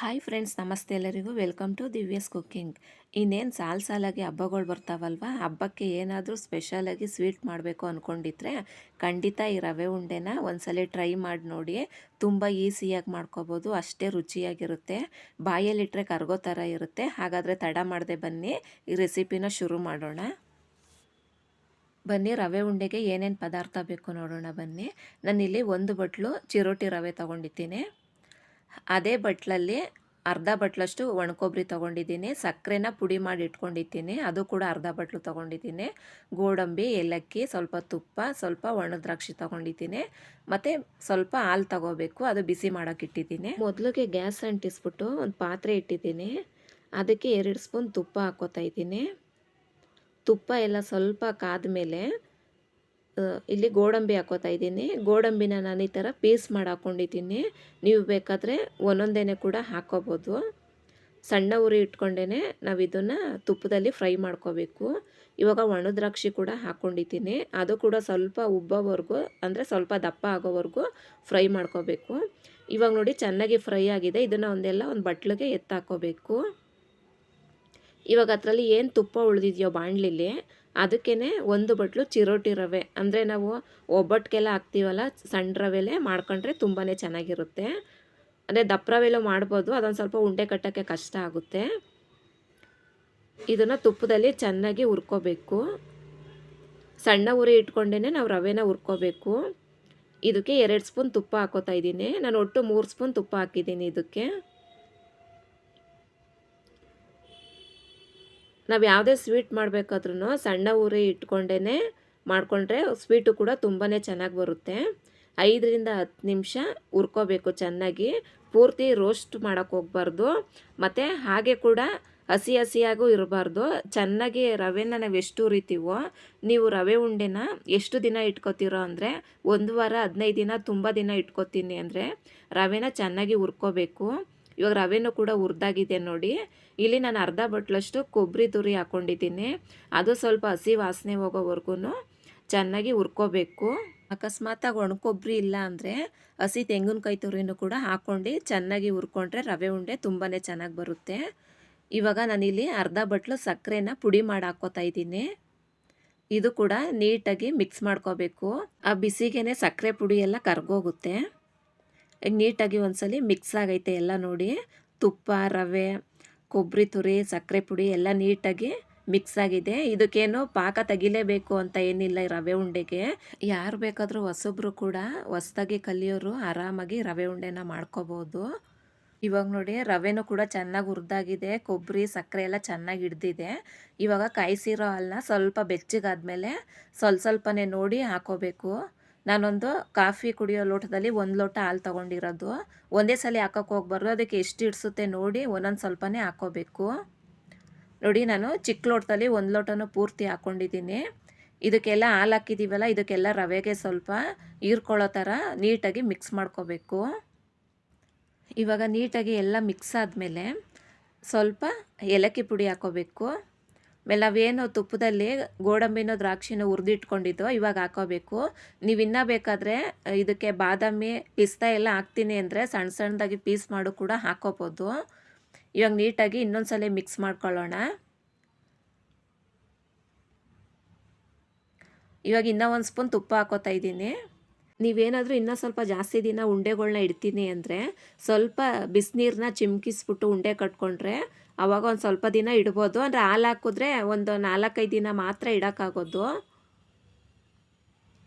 Hi friends, ನಮಸ್ತೆ ಎಲ್ಲರಿಗೂ. Welcome to Divya's cooking. ಇನ್ನೇನು ಸಾಲು ಸಾಲಾಗಿ ಹಬ್ಬಗಳು ಬರ್ತಾವಲ್ವ? ಹಬ್ಬಕ್ಕೆ ಏನಾದರೂ ಸ್ಪೆಷಲಾಗಿ ಸ್ವೀಟ್ ಮಾಡಬೇಕು ಅಂದ್ಕೊಂಡಿದ್ರೆ ಖಂಡಿತ ಈ ರವೆ ಉಂಡೆನ ಒಂದ್ಸಲ ಟ್ರೈ ಮಾಡಿ ನೋಡಿ ತುಂಬ ಈಸಿಯಾಗಿ ಮಾಡ್ಕೋಬೋದು. ಅಷ್ಟೇ ರುಚಿಯಾಗಿರುತ್ತೆ. ಬಾಯಲ್ಲಿಟ್ಟರೆ ಕರ್ಗೋ ಥರ ಇರುತ್ತೆ. ಹಾಗಾದರೆ ತಡ ಮಾಡದೆ ಬನ್ನಿ, ಈ ರೆಸಿಪಿನ ಶುರು ಮಾಡೋಣ. ಬನ್ನಿ, ರವೆ ಉಂಡೆಗೆ ಏನೇನು ಪದಾರ್ಥ ಬೇಕು ನೋಡೋಣ ಬನ್ನಿ. ನಾನಿಲ್ಲಿ ಒಂದು ಬಟ್ಲು ಚಿರೋಟಿ ರವೆ ತೊಗೊಂಡಿದ್ದೀನಿ. ಅದೇ ಬಟ್ಲಲ್ಲಿ ಅರ್ಧ ಬಟ್ಲಷ್ಟು ಒಣಕೊಬ್ಬರಿ ತೊಗೊಂಡಿದ್ದೀನಿ, ಸಕ್ಕರೆನ ಪುಡಿ ಮಾಡಿ ಇಟ್ಕೊಂಡಿದ್ದೀನಿ, ಅದು ಕೂಡ ಅರ್ಧ ಬಟ್ಲು ತೊಗೊಂಡಿದ್ದೀನಿ. ಗೋಡಂಬಿ, ಏಲಕ್ಕಿ, ಸ್ವಲ್ಪ ತುಪ್ಪ, ಸ್ವಲ್ಪ ಒಣ ದ್ರಾಕ್ಷಿ ತೊಗೊಂಡಿದ್ದೀನಿ. ಮತ್ತು ಸ್ವಲ್ಪ ಹಾಲು ತೊಗೋಬೇಕು, ಅದು ಬಿಸಿ ಮಾಡೋಕೆ ಇಟ್ಟಿದ್ದೀನಿ. ಮೊದಲಿಗೆ ಗ್ಯಾಸ್ ಅಂಟಿಸ್ಬಿಟ್ಟು ಒಂದು ಪಾತ್ರೆ ಇಟ್ಟಿದ್ದೀನಿ. ಅದಕ್ಕೆ ಎರಡು ಸ್ಪೂನ್ ತುಪ್ಪ ಹಾಕೋತಾ ಇದ್ದೀನಿ. ತುಪ್ಪ ಎಲ್ಲ ಸ್ವಲ್ಪ ಕಾದ ಮೇಲೆ ಇಲ್ಲಿ ಗೋಡಂಬಿ ಹಾಕೋತಾ ಇದ್ದೀನಿ. ಗೋಡಂಬಿನ ನಾನು ಈ ಥರ ಪೀಸ್ ಮಾಡಿ ಹಾಕ್ಕೊಂಡಿದ್ದೀನಿ ನೀವು ಬೇಕಾದರೆ ಒಂದೊಂದೇನೆ ಕೂಡ ಹಾಕ್ಕೋಬೋದು ಸಣ್ಣ ಉರಿ ಇಟ್ಕೊಂಡೇ ನಾವು ಇದನ್ನು ತುಪ್ಪದಲ್ಲಿ ಫ್ರೈ ಮಾಡ್ಕೋಬೇಕು. ಇವಾಗ ಒಣ ದ್ರಾಕ್ಷಿ ಕೂಡ ಹಾಕ್ಕೊಂಡಿದ್ದೀನಿ ಅದು ಕೂಡ ಸ್ವಲ್ಪ ಉಬ್ಬೋವರೆಗೂ, ಅಂದರೆ ಸ್ವಲ್ಪ ದಪ್ಪ ಆಗೋವರೆಗೂ ಫ್ರೈ ಮಾಡ್ಕೋಬೇಕು. ಇವಾಗ ನೋಡಿ ಚೆನ್ನಾಗಿ ಫ್ರೈ ಆಗಿದೆ. ಇದನ್ನು ಒಂದೆಲ್ಲ ಒಂದು ಬಟ್ಲಿಗೆ ಎತ್ತಾಕೋಬೇಕು ಇವಾಗ ಅದರಲ್ಲಿ ಏನು ತುಪ್ಪ ಉಳಿದಿದೆಯೋ ಬಾಣಲಿಲಿ ಅದಕ್ಕೇ ಒಂದು ಬಟ್ಲು ಚಿರೋಟಿ ರವೆ. ಅಂದರೆ ನಾವು ಒಬ್ಬಟ್ಟಿಗೆಲ್ಲ ಹಾಕ್ತೀವಲ್ಲ, ಸಣ್ಣ ರವೆಲೆ ಮಾಡ್ಕೊಂಡ್ರೆ ತುಂಬಾ ಚೆನ್ನಾಗಿರುತ್ತೆ. ಅಂದರೆ ದಪ್ಪ ರವೆಲೂ ಮಾಡ್ಬೋದು, ಅದೊಂದು ಸ್ವಲ್ಪ ಉಂಡೆ ಕಟ್ಟೋಕ್ಕೆ ಕಷ್ಟ ಆಗುತ್ತೆ. ಇದನ್ನು ತುಪ್ಪದಲ್ಲಿ ಚೆನ್ನಾಗಿ ಹುರ್ಕೋಬೇಕು. ಸಣ್ಣ ಉರಿ ಇಟ್ಕೊಂಡೇ ನಾವು ರವೆನ ಹುರ್ಕೋಬೇಕು. ಇದಕ್ಕೆ ಎರಡು ಸ್ಪೂನ್ ತುಪ್ಪ ಹಾಕೋತಾ ಇದ್ದೀನಿ. ನಾನು ಒಟ್ಟು ಮೂರು ಸ್ಪೂನ್ ತುಪ್ಪ ಹಾಕಿದ್ದೀನಿ ಇದಕ್ಕೆ. ನಾವು ಯಾವುದೇ ಸ್ವೀಟ್ ಮಾಡಬೇಕಾದ್ರೂ ಸಣ್ಣ ಉರಿ ಇಟ್ಕೊಂಡೇ ಮಾಡಿಕೊಂಡ್ರೆ ಸ್ವೀಟು ಕೂಡ ತುಂಬಾ ಚೆನ್ನಾಗಿ ಬರುತ್ತೆ. ಐದರಿಂದ ಹತ್ತು ನಿಮಿಷ ಹುರ್ಕೋಬೇಕು ಚೆನ್ನಾಗಿ. ಪೂರ್ತಿ ರೋಸ್ಟ್ ಮಾಡೋಕ್ಕೆ ಹೋಗ್ಬಾರ್ದು. ಮತ್ತು ಹಾಗೆ ಕೂಡ ಹಸಿ ಹಸಿಯಾಗೂ ಇರಬಾರ್ದು. ಚೆನ್ನಾಗಿ ರವೆನ ನಾವು ಎಷ್ಟು ಉರಿತೀವೋ ನೀವು ರವೆ ಉಂಡೆನ ಎಷ್ಟು ದಿನ ಇಟ್ಕೋತೀರೋ ಅಂದರೆ ಒಂದು ವಾರ ಹದಿನೈದು ದಿನ ತುಂಬ ದಿನ ಇಟ್ಕೋತೀನಿ ಅಂದರೆ ರವೆನ ಚೆನ್ನಾಗಿ ಹುರ್ಕೋಬೇಕು. ಇವಾಗ ರವೆನೂ ಕೂಡ ಹುರಿದಾಗಿದೆ ನೋಡಿ. ಇಲ್ಲಿ ನಾನು ಅರ್ಧ ಬಟ್ಲಷ್ಟು ಕೊಬ್ಬರಿ ತುರಿ ಹಾಕ್ಕೊಂಡಿದ್ದೀನಿ ಅದು ಸ್ವಲ್ಪ ಹಸಿ ವಾಸನೆ ಹೋಗೋವರೆಗೂ ಚೆನ್ನಾಗಿ ಹುರ್ಕೋಬೇಕು. ಅಕಸ್ಮಾತಾಗಿ ಒಣಕೊಬ್ಬರಿ ಇಲ್ಲ ಅಂದರೆ ಹಸಿ ತೆಂಗಿನಕಾಯಿ ತುರಿನೂ ಕೂಡ ಹಾಕ್ಕೊಂಡು ಚೆನ್ನಾಗಿ ಹುರ್ಕೊಂಡ್ರೆ ರವೆ ಉಂಡೆ ತುಂಬಾ ಚೆನ್ನಾಗಿ ಬರುತ್ತೆ. ಇವಾಗ ನಾನಿಲ್ಲಿ ಅರ್ಧ ಬಟ್ಲು ಸಕ್ಕರೆನ ಪುಡಿ ಮಾಡಿ ಹಾಕ್ಕೋತಾ ಇದ್ದೀನಿ. ಇದು ಕೂಡ ನೀಟಾಗಿ ಮಿಕ್ಸ್ ಮಾಡ್ಕೋಬೇಕು. ಆ ಬಿಸಿಗೆನೆ ಸಕ್ಕರೆ ಪುಡಿ ಎಲ್ಲ ಕರ್ಗೋಗುತ್ತೆ. ನೀಟಾಗಿ ಒಂದ್ಸಲಿ ಮಿಕ್ಸ್ ಆಗೈತೆ ಎಲ್ಲ ನೋಡಿ. ತುಪ್ಪ, ರವೆ, ಕೊಬ್ಬರಿ ತುರಿ, ಸಕ್ಕರೆ ಪುಡಿ ಎಲ್ಲ ನೀಟಾಗಿ ಮಿಕ್ಸ್ ಆಗಿದೆ. ಇದಕ್ಕೇನು ಪಾಕ ತೆಗಿಲೇಬೇಕು ಅಂತ ಏನಿಲ್ಲ ಈ ರವೆ ಉಂಡೆಗೆ. ಯಾರು ಬೇಕಾದರೂ ಹೊಸಬ್ರು ಕೂಡ ಹೊಸ್ದಾಗಿ ಕಲಿಯೋರು ಆರಾಮಾಗಿ ರವೆ ಉಂಡೆನ ಮಾಡ್ಕೋಬೋದು. ಇವಾಗ ನೋಡಿ ರವೆನೂ ಕೂಡ ಚೆನ್ನಾಗಿ ಹುರಿದಾಗಿದೆ. ಕೊಬ್ಬರಿ, ಸಕ್ಕರೆ ಎಲ್ಲ ಚೆನ್ನಾಗಿ ಹಿಡ್ದಿದೆ. ಇವಾಗ ಕಾಯಿಸಿರೋ ಹಾಲನ್ನ ಸ್ವಲ್ಪ ಬೆಚ್ಚಗಾದ್ಮೇಲೆ ಸ್ವಲ್ಪ ಸ್ವಲ್ಪನೇ ನೋಡಿ ಹಾಕೋಬೇಕು. ನಾನೊಂದು ಕಾಫಿ ಕುಡಿಯೋ ಲೋಟದಲ್ಲಿ ಒಂದು ಲೋಟ ಹಾಲು ತೊಗೊಂಡಿರೋದು. ಒಂದೇ ಸಲ ಹಾಕೋಕೆ ಹೋಗ್ಬಾರ್ದು. ಅದಕ್ಕೆ ಎಷ್ಟು ಇಡಿಸುತ್ತೆ ನೋಡಿ, ಒಂದೊಂದು ಸ್ವಲ್ಪನೇ ಹಾಕೋಬೇಕು. ನೋಡಿ, ನಾನು ಚಿಕ್ಕ ಲೋಟದಲ್ಲಿ ಒಂದು ಲೋಟನೂ ಪೂರ್ತಿ ಹಾಕ್ಕೊಂಡಿದ್ದೀನಿ ಇದಕ್ಕೆಲ್ಲ ಹಾಲು ಹಾಕಿದ್ದೀವಲ್ಲ ಇದಕ್ಕೆಲ್ಲ ರವೆಗೆ ಸ್ವಲ್ಪ ಹೀರ್ಕೊಳ್ಳೋ ಥರ ನೀಟಾಗಿ ಮಿಕ್ಸ್ ಮಾಡ್ಕೋಬೇಕು. ಇವಾಗ ನೀಟಾಗಿ ಎಲ್ಲ ಮಿಕ್ಸ್ ಆದಮೇಲೆ ಸ್ವಲ್ಪ ಏಲಕ್ಕಿ ಪುಡಿ ಹಾಕೋಬೇಕು. ಆಮೇಲೆ ನಾವೇನು ತುಪ್ಪದಲ್ಲಿ ಗೋಡಂಬಿನೋ ದ್ರಾಕ್ಷಿನೋ ಹುರಿದಿಟ್ಕೊಂಡಿದ್ದೋ, ಇವಾಗ ಹಾಕೋಬೇಕು. ನೀವು ಇನ್ನೂ ಬೇಕಾದರೆ ಇದಕ್ಕೆ ಬಾದಾಮಿ ಪಿಸ್ತಾ ಎಲ್ಲ ಹಾಕ್ತೀನಿ ಅಂದರೆ ಸಣ್ಣ ಸಣ್ಣದಾಗಿ ಪೀಸ್ ಮಾಡು ಕೂಡ ಹಾಕೋಬೋದು. ಇವಾಗ ನೀಟಾಗಿ ಇನ್ನೊಂದು ಸಲ ಮಿಕ್ಸ್ ಮಾಡ್ಕೊಳ್ಳೋಣ. ಇವಾಗ ಇನ್ನೂ ಒಂದು ಸ್ಪೂನ್ ತುಪ್ಪ ಹಾಕೋತಾ ಇದ್ದೀನಿ. ನೀವೇನಾದರೂ ಇನ್ನೂ ಸ್ವಲ್ಪ ಜಾಸ್ತಿ ದಿನ ಉಂಡೆಗಳನ್ನ ಇಡ್ತೀನಿ ಅಂದರೆ ಸ್ವಲ್ಪ ಬಿಸಿನೀರನ್ನ ಚಿಮ್ಕಿಸ್ಬಿಟ್ಟು ಉಂಡೆ ಕಟ್ಕೊಂಡ್ರೆ ಆವಾಗ ಒಂದು ಸ್ವಲ್ಪ ದಿನ ಇಡ್ಬೋದು. ಅಂದರೆ ಹಾಲು ಹಾಕಿದ್ರೆ ಒಂದು ನಾಲ್ಕೈದು ದಿನ ಮಾತ್ರ ಇಡೋಕ್ಕಾಗೋದು.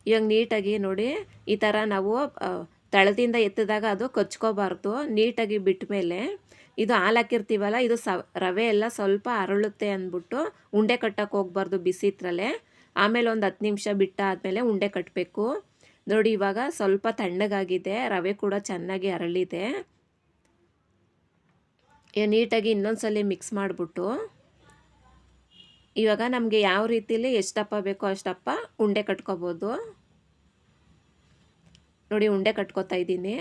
ಇವಾಗ ನೀಟಾಗಿ ನೋಡಿ, ಈ ಥರ ನಾವು ತಳದಿಂದ ಎತ್ತಿದಾಗ ಅದು ಕಚ್ಕೋಬಾರ್ದು. ನೀಟಾಗಿ ಬಿಟ್ಟ ಮೇಲೆ ಇದು ಹಾಲು ಹಾಕಿರ್ತೀವಲ್ಲ, ಇದು ಸ, ರವೆ ಎಲ್ಲ ಸ್ವಲ್ಪ ಅರಳುತ್ತೆ ಅಂದ್ಬಿಟ್ಟು ಉಂಡೆ ಕಟ್ಟಕ್ಕೆ ಹೋಗ್ಬಾರ್ದು ಬಿಸಿತ್ರಲ್ಲೇ ಆಮೇಲೆ ಒಂದು ಹತ್ತು ನಿಮಿಷ ಬಿಟ್ಟಾದಮೇಲೆ ಉಂಡೆ ಕಟ್ಟಬೇಕು ನೋಡಿ ಇವಾಗ ಸ್ವಲ್ಪ ತಣ್ಣಗಾಗಿದೆ, ರವೆ ಕೂಡ ಚೆನ್ನಾಗಿ ಅರಳಿದೆ. ನೀಟಾಗಿ ಇನ್ನೊಂದ್ಸಲ ಮಿಕ್ಸ್ ಮಾಡಿಬಿಟ್ಟು ಇವಾಗ ನಮಗೆ ಯಾವ ರೀತಿಲಿ ಎಷ್ಟಪ್ಪ ಬೇಕೋ ಅಷ್ಟಪ್ಪ ಉಂಡೆ ಕಟ್ಕೋಬೋದು. ನೋಡಿ, ಉಂಡೆ ಕಟ್ಕೋತಾ ಇದ್ದೀನಿ.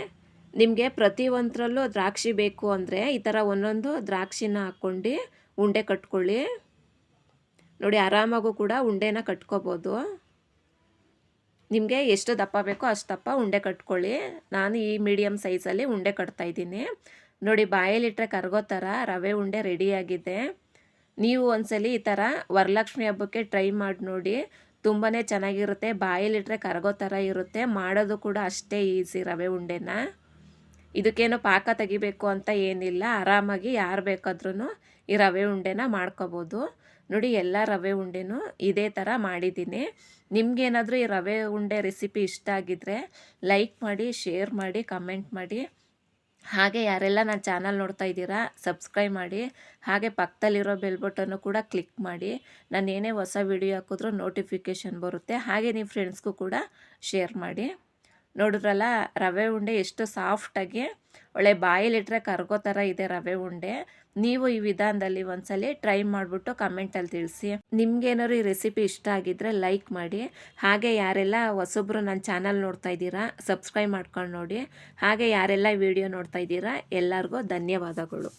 ನಿಮಗೆ ಪ್ರತಿಯೊಂದರಲ್ಲೂ ದ್ರಾಕ್ಷಿ ಬೇಕು ಅಂದರೆ ಈ ಥರ ಒಂದೊಂದು ದ್ರಾಕ್ಷಿನ ಹಾಕ್ಕೊಂಡು ಉಂಡೆ ಕಟ್ಕೊಳ್ಳಿ. ನೋಡಿ, ಆರಾಮಾಗೂ ಕೂಡ ಉಂಡೆನ ಕಟ್ಕೋಬೋದು. ನಿಮಗೆ ಎಷ್ಟು ದಪ್ಪ ಬೇಕೋ ಅಷ್ಟು ದಪ್ಪ ಉಂಡೆ ಕಟ್ಕೊಳ್ಳಿ. ನಾನು ಈ ಮೀಡಿಯಮ್ ಸೈಜಲ್ಲಿ ಉಂಡೆ ಕಟ್ತಾ ಇದ್ದೀನಿ. ನೋಡಿ ಬಾಯಲ್ಲಿಟ್ಟರೆ ಕರಗೋ ಥರ ರವೆ ಉಂಡೆ ರೆಡಿಯಾಗಿದೆ ನೀವು ಒಂದ್ಸಲಿ ಈ ಥರ ವರಲಕ್ಷ್ಮಿ ಹಬ್ಬಕ್ಕೆ ಟ್ರೈ ಮಾಡಿ ನೋಡಿ. ತುಂಬಾ ಚೆನ್ನಾಗಿರುತ್ತೆ. ಬಾಯಲ್ಲಿಟ್ಟರೆ ಕರಗೋ ಥರ ಇರುತ್ತೆ. ಮಾಡೋದು ಕೂಡ ಅಷ್ಟೇ ಈಸಿ ರವೆ ಉಂಡೆನ. ಇದಕ್ಕೇನು ಪಾಕ ತೆಗಿಬೇಕು ಅಂತ ಏನಿಲ್ಲ. ಆರಾಮಾಗಿ ಯಾರು ಬೇಕಾದ್ರೂ ಈ ರವೆ ಉಂಡೆನ ಮಾಡ್ಕೋಬೋದು. ನೋಡಿ ಎಲ್ಲ ರವೆ ಉಂಡೆನೂ ಇದೇ ಥರ ಮಾಡಿದ್ದೀನಿ. ನಿಮಗೇನಾದರೂ ಈ ರವೆ ಉಂಡೆ ರೆಸಿಪಿ ಇಷ್ಟ ಆಗಿದ್ದರೆ ಲೈಕ್ ಮಾಡಿ ಶೇರ್ ಮಾಡಿ ಕಮೆಂಟ್ ಮಾಡಿ. ಹಾಗೆ ಯಾರೆಲ್ಲ ನನ್ನ ಚಾನಲ್ ನೋಡ್ತಾ ಇದ್ದೀರಾ ಸಬ್ಸ್ಕ್ರೈಬ್ ಮಾಡಿ, ಹಾಗೆ ಪಕ್ಕದಲ್ಲಿರೋ ಬೆಲ್ ಬಟನ್ನು ಕೂಡ ಕ್ಲಿಕ್ ಮಾಡಿ, ನಾನು ಏನೇ ಹೊಸ ವಿಡಿಯೋ ಹಾಕಿದ್ರೂ ನೋಟಿಫಿಕೇಷನ್ ಬರುತ್ತೆ. ಹಾಗೆ ನಿಮ್ಮ ಫ್ರೆಂಡ್ಸ್ಗೂ ಕೂಡ ಶೇರ್ ಮಾಡಿ. ನೋಡಿದ್ರಲ್ಲ, ರವೆ ಉಂಡೆ ಎಷ್ಟು ಸಾಫ್ಟಾಗಿ ಒಳ್ಳೆ ಬಾಯಲ್ಲಿಟ್ಟರೆ ಕರ್ಗೋ ಥರ ಇದೆ ರವೆ ಉಂಡೆ. ನೀವು ಈ ವಿಧಾನದಲ್ಲಿ ಒಂದ್ಸಲಿ ಟ್ರೈ ಮಾಡಿಬಿಟ್ಟು ಕಮೆಂಟಲ್ಲಿ ತಿಳಿಸಿ. ನಿಮ್ಗೇನಾದ್ರು ಈ ರೆಸಿಪಿ ಇಷ್ಟ ಆಗಿದ್ರೆ ಲೈಕ್ ಮಾಡಿ. ಹಾಗೆ ಯಾರೆಲ್ಲ ಹೊಸೊಬ್ರು ನನ್ನ ಚಾನಲ್ ನೋಡ್ತಾ ಇದ್ದೀರಾ, ಸಬ್ಸ್ಕ್ರೈಬ್ ಮಾಡ್ಕೊಂಡು ನೋಡಿ. ಹಾಗೆ ಯಾರೆಲ್ಲ ವಿಡಿಯೋ ನೋಡ್ತಾ ಇದ್ದೀರಾ, ಎಲ್ಲರಿಗೂ ಧನ್ಯವಾದಗಳು.